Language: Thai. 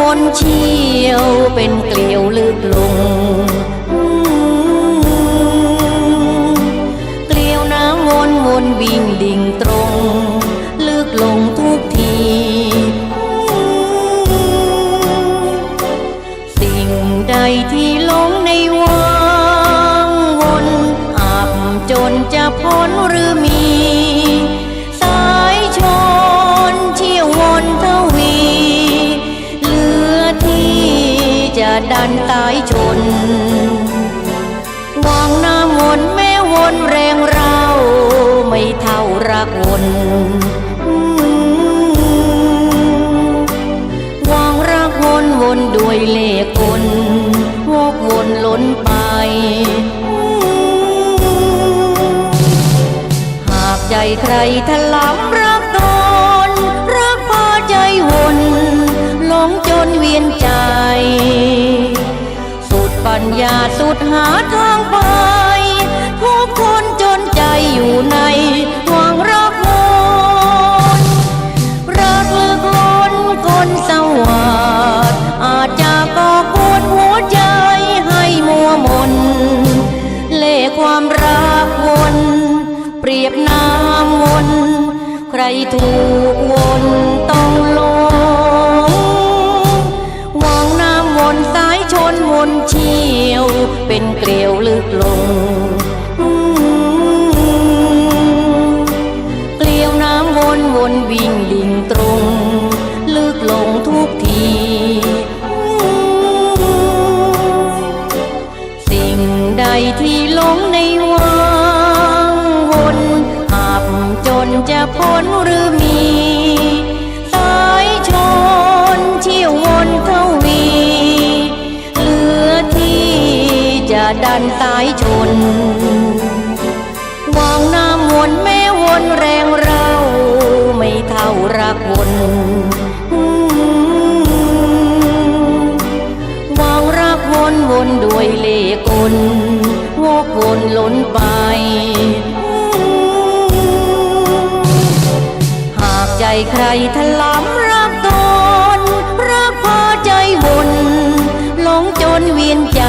วนเชี่ยวเป็นเกลียวลึกลงเกลียวน้ำวนวนวิ่งดิ่งตรง ลึกลงทุกที สิ่งใดที่หลงในวังวนอับจนจะพ้นหรือมี จะดันตายชนวางน้ำวนแม้วนแรงเราไม่เท่ารักวนวางรักวนวนด้วยเล่ห์กลวกวนล้นไป หากใจใครถลำรักตนรักพาใจวนหลงจนเวียนใจ สุดปัญญาสุดหาทางไปทุกคนจนใจอยู่ในห่วงรักมนรักลึกล้นคนสวัสดอาจจะก่อกวนหัวใจให้มัวมนเล่ความรักวนเปรียบน้ำวน ใครถูกวนต้องลง นวนเชี่ยว เป็นเกลียวลึกลง เกลียวน้ำวนวนวิ่งดิ่งตรง ลึกลงทุกที สิ่งใดที่หลงในวังวนอับจนจะพ้นหรือมี ดันสายชนวางน้ำวนแม้วนแรงเราไม่เท่ารักวนวางรักวนวนด้วยเล่กลวกวนล้นไป หากใจใครถลำรักตนรักพาใจวนหลงจนเวียนใจ